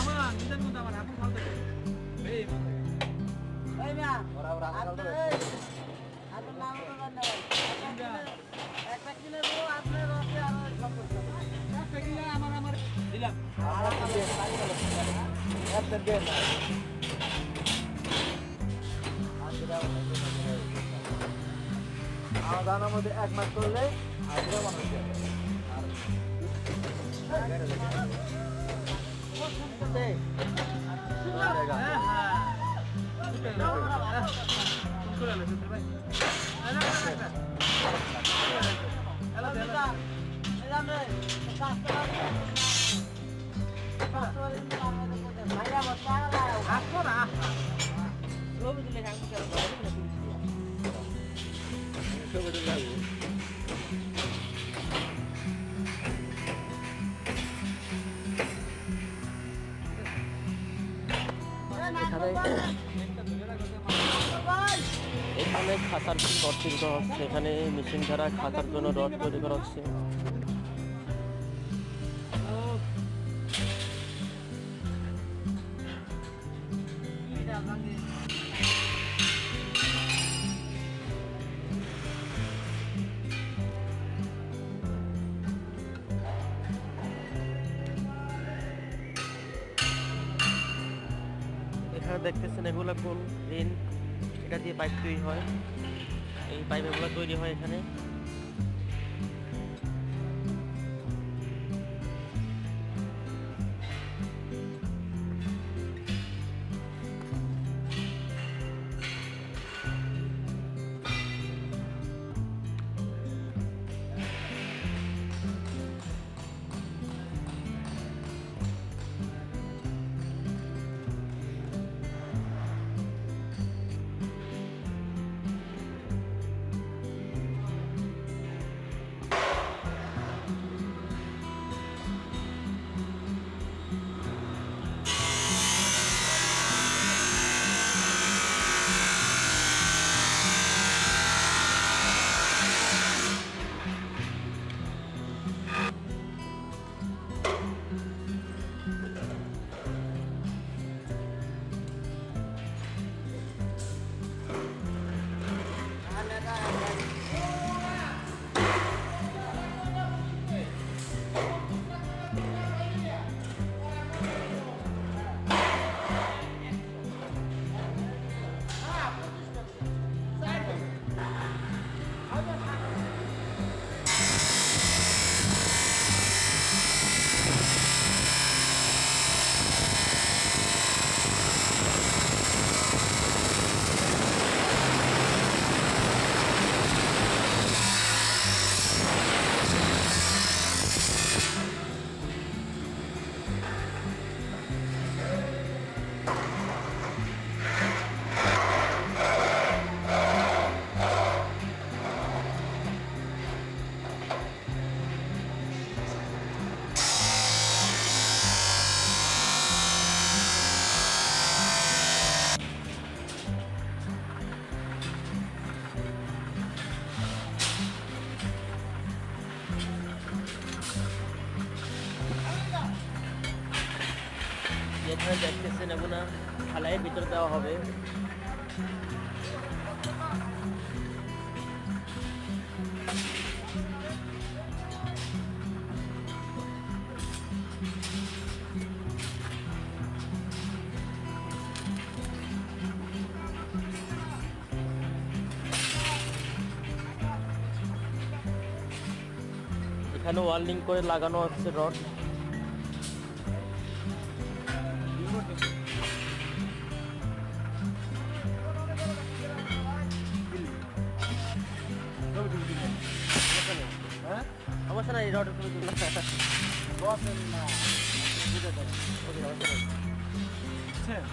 আমার আপন ভালো থাকে এই ভালো থাকে একটা কিলো আমার আমার দিলাম। দানার মধ্যে এক মাস করলে আগ্রহ মানুষ যাবে। হ্যাঁ হ্যাঁ চলে এখানে খাতার রড তৈরি করা হচ্ছে। এখানে মেশিন দ্বারা খাতার জন্য রড তৈরি করা হচ্ছে। এখানে দেখতেছেন এগুলো কোন রিন এটা দিয়ে পাইপ তৈরি হয়। এই পাইপ এগুলো তৈরি হয় এখানে। যেখানে দেখতেছেন এগুলো ঢালাইয়ের ভিতরে দেওয়া হবে। এখানে ওয়ার্লিং করে লাগানো হচ্ছে রড। అవసరం ఈ రోడ్డు Yeah,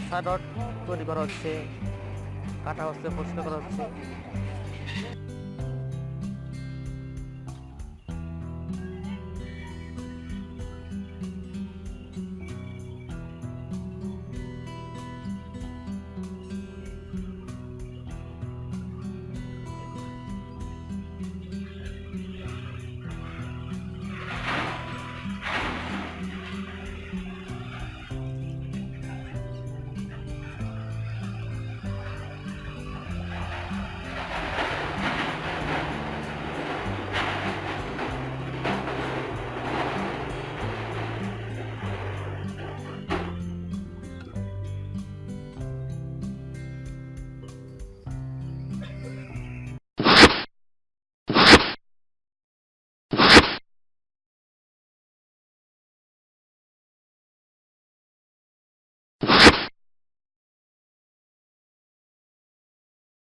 কাঁচা রড তৈরি করা হচ্ছে কাটা হচ্ছে পরিষ্কার করা হচ্ছে।